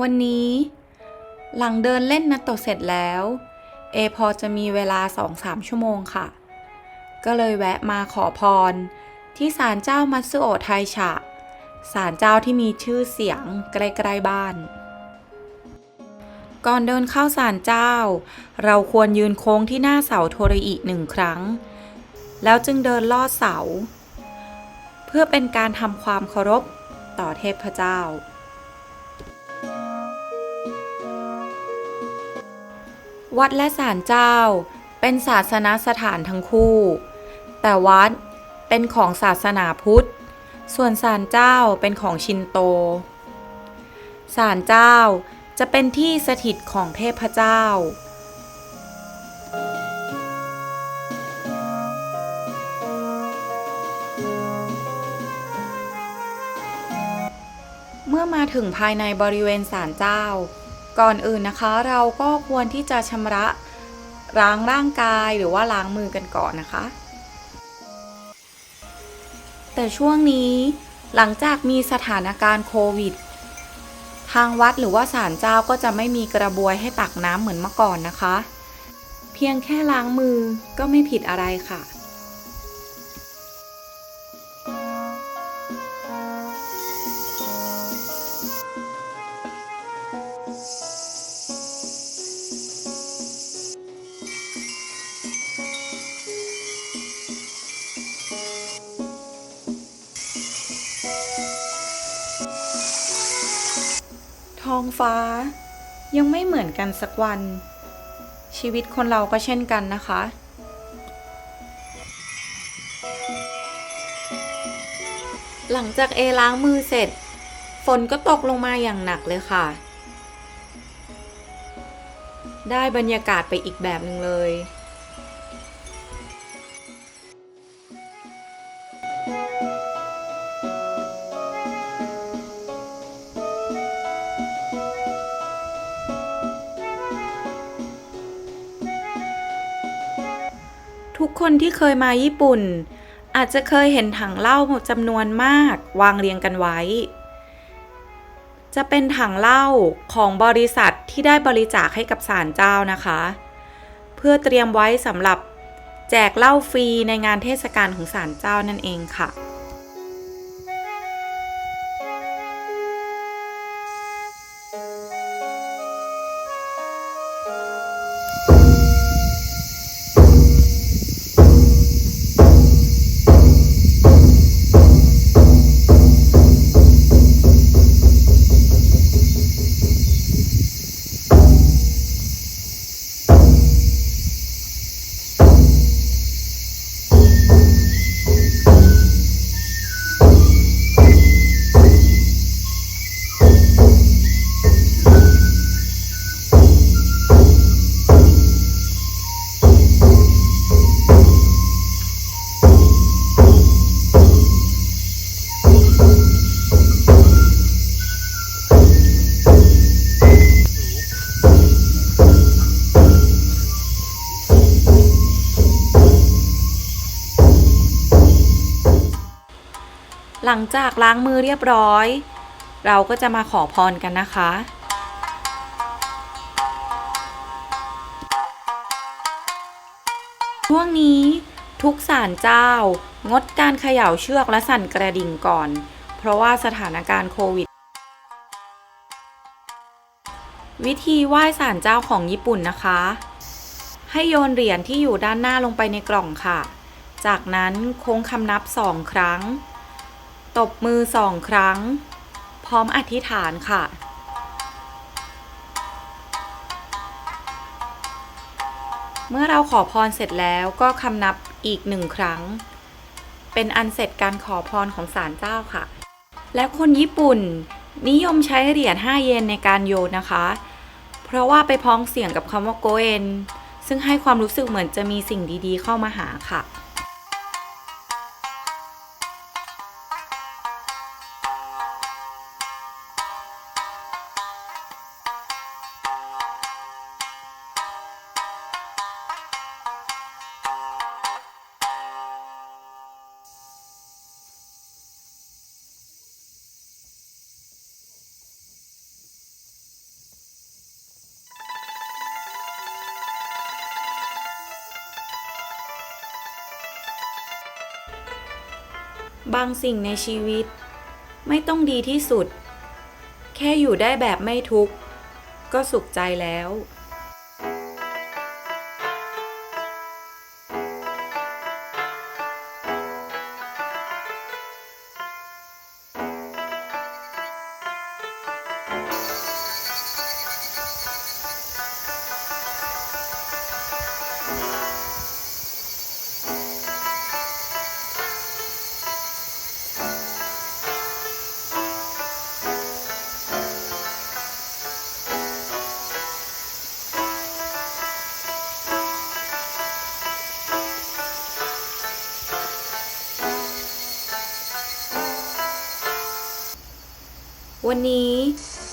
วันนี้ หลังเดินเล่นนัตโตเสร็จแล้ว เอพอจะมีเวลา2-3ชั่วโมงค่ะ ก็เลยแวะมาขอพร ที่ศาลเจ้ามัตสึโอไทฉะศาลเจ้าที่มีชื่อเสียงใกล้ๆบ้าน ก่อนเดินเข้าศาลเจ้า เราควรยืนโค้งที่หน้าเสาโทริอิหนึ่งครั้ง แล้วจึงเดินลอดเสา เพื่อเป็นการทำความเคารพต่อเทพเจ้า วัดและศาลเจ้า เป็นศาสนาสถานทั้งคู่ แต่วัดเป็นของศาสนาพุทธ ส่วนศาลเจ้าเป็นของชินโต ศาลเจ้าจะเป็นที่สถิตของเทพเจ้า เมื่อมาถึงภายในบริเวณศาลเจ้า ก่อนอื่นนะคะเราก็ควรที่จะชำระล้างร่างกายหรือว่าล้างมือกันก่อนนะคะ แต่ช่วงนี้หลังจากมีสถานการณ์โควิด ทางวัดหรือว่าศาลเจ้าก็จะไม่มีกระบวยให้ตักน้ำเหมือนเมื่อก่อนนะคะ เพียงแค่ล้างมือก็ไม่ผิดอะไรค่ะ ท้องฟ้า ยังไม่เหมือนกันสักวัน ชีวิตคนเราก็เช่นกันนะคะ หลังจากเอล้างมือเสร็จ ฝนก็ตกลงมาอย่างหนักเลยค่ะ ได้บรรยากาศไปอีกแบบหนึ่งเลย กคนที่เคยมาญี่ปุ่น อาจจะเคยเห็นถังเหล้าจำนวนมาก วางเรียงกันไว้ จะเป็นถังเหล้าของบริษัทที่ได้บริจาคให้กับศาลเจ้านะคะ เพื่อเตรียมไว้สำหรับแจกเหล้าฟรีในงานเทศกาลของศาลเจ้านั่นเองค่ะ หลังจากล้างมือเรียบร้อย เราก็จะมาขอพรกันนะคะ ช่วงนี้ทุกศาลเจ้า งดการเขย่าเชือกและสั่นกระดิ่งก่อน เพราะว่าสถานการณ์โควิด วิธีไหว้ศาลเจ้าของญี่ปุ่นนะคะ ให้โยนเหรียญที่อยู่ด้านหน้าลงไปในกล่องค่ะ จากนั้นโค้งคำนับสองครั้ง ตบมือสองครั้ง พร้อมอธิษฐานค่ะ เมื่อเราขอพรเสร็จแล้วก็คำนับอีกหนึ่งครั้ง เป็นอันเสร็จการขอพรของศาลเจ้าค่ะ และคนญี่ปุ่นนิยมใช้เหรียญ5เยนในการโยนนะคะ เพราะว่าไปพ้องเสียงกับคำว่าโกเอนซึ่งให้ความรู้สึกเหมือนจะมีสิ่งดีๆ เข้ามาหาค่ะ บางสิ่งในชีวิต ไม่ต้องดีที่สุด แค่อยู่ได้แบบไม่ทุกข์ ก็สุขใจแล้ว วันนี้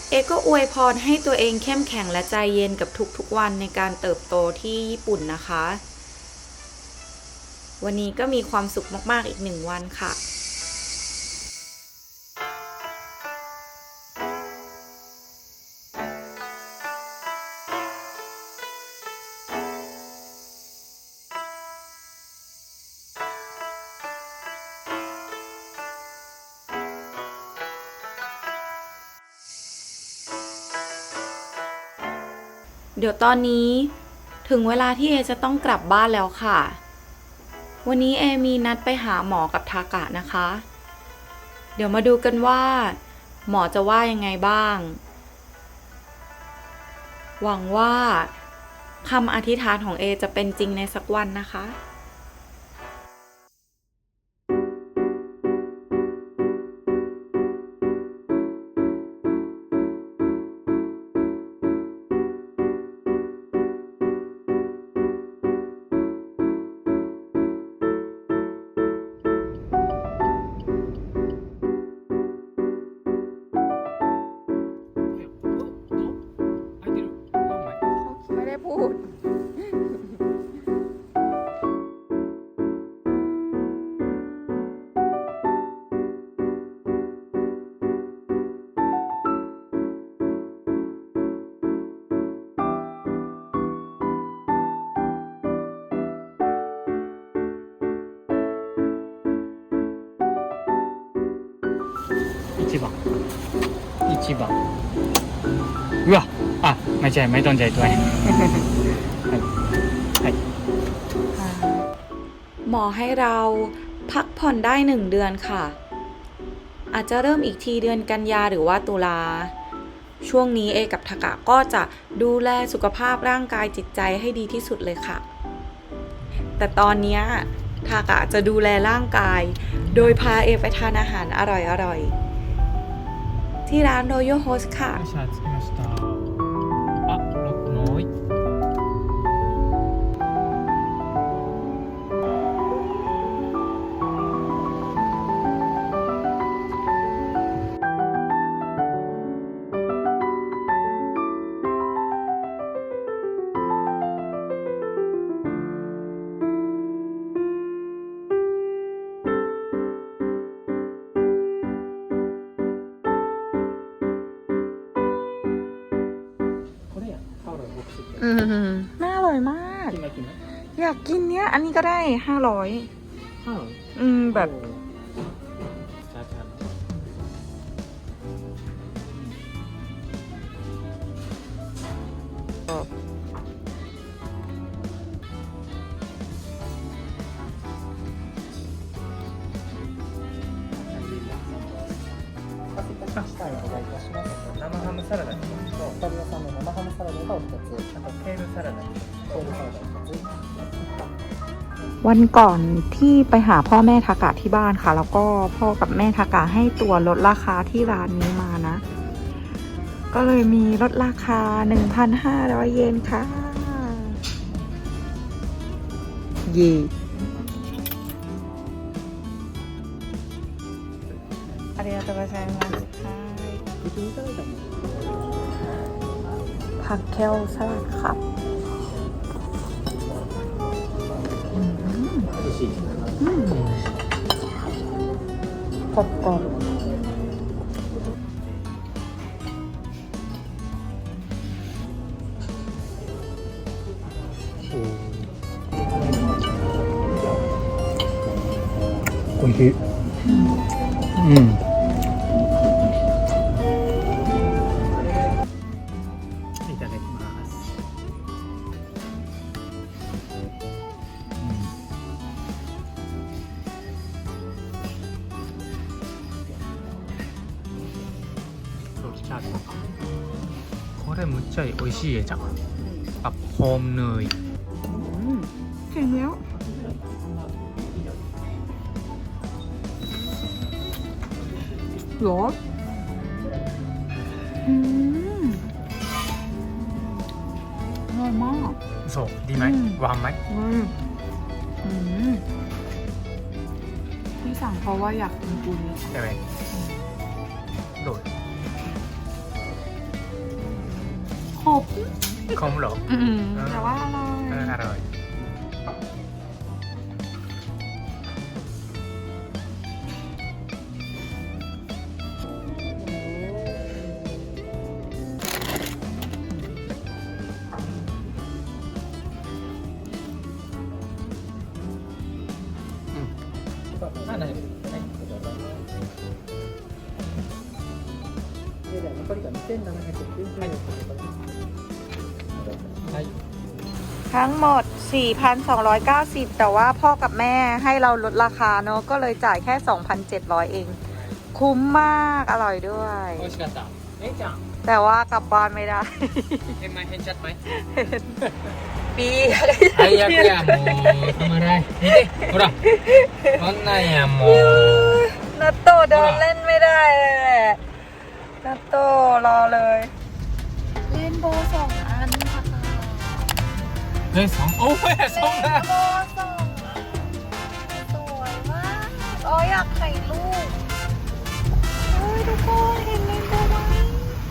เอก็อวยพรให้ตัวเองเข้มแข็งและใจเย็นกับทุกๆวันในการเติบโตที่ญี่ปุ่นนะคะ วันนี้ก็มีความสุขมากๆอีกหนึ่งวันค่ะ เดี๋ยวตอนนี้ถึงเวลาที่เอจะต้องกลับบ้านแล้วค่ะ วันนี้เอมีนัดไปหาหมอกับทากะนะคะ เดี๋ยวมาดูกันว่า หมอจะว่ายังไงบ้าง หวังว่าคำอธิษฐานของเอจะเป็นจริงในสักวันนะคะ 1番1番うわあไม่ใช่ไม่ต้องใจตัวเองはいはい หมอให้เราพักผ่อนได้หนึ่งเดือนค่ะ อาจจะเริ่มอีกทีเดือนกันยาหรือว่าตุลา ช่วงนี้เอกับทากะก็จะดูแลสุขภาพร่างกายจิตใจให้ดีที่สุดเลยค่ะ แต่ตอนเนี้ยทากะจะดูแลร่างกาย โดยพาเอไปทานอาหารอร่อยๆ ที่ร้าน Royal Host ค่ะ อืมน่าอร่อยมาก กินมากินไหม อยากกินเนี้ย อันนี้ก็ได้ห้าร้อย ห้าร้อย อืมแบบ จ้าจ้า パスタにお願いいたします。生ハムサラダに1つと、 イタリア産の生ハムサラダがお2つ、あとケールサラダにケールサラダ1つ。 วันก่อนที่ไปหาพ่อแม่ทากะที่บ้านค่ะ แล้วก็พ่อกับแม่ทากะให้ตัวลดราคาที่ร้านนี้มานะ ก็เลยมีลดราคา 1,500 เยนค่ะ เย่ありがとうございます。 ผักเคลสลัดครับ 美味しいกรอบกรอบ おいしい うん うん、รสชาติこれむっちゃ美味しいえじゃんกับโฮมเนย เก่งแล้วหรออืมอร่อยมาก そうดีไหม อืม หวานไหม อืมอืมที่สั่งเพราะว่าอยากกินปูนี้ ใช่ไหมโดด ขบคมเหรอ อืมแต่ว่าอร่อยเอออร่อย で、では残りが2790円でございます。はい。 ทั้งหมด 4,290 แต่ว่าพ่อกับแม่ให้เราลดราคาเนอะก็เลยจ่ายแค่ 2,700 เอง คุ้มมากอร่อยด้วย 美味しかったえいちゃん แต่ว่ากลับบ้านไม่ได้ 変ไหม変ちゃったไหม ปี 最悪やもうたまらない見てほらこんなんやもう นัตโตเดินเล่นไม่ได้เลยแหละ นัตโตรอเลย เล่นโบสองอันค่ะเลยสองโอ้ยสองนะโบสองสวยมากอ๋ออยากไข่ลูกเฮ้ยทุกคนเห็นไหม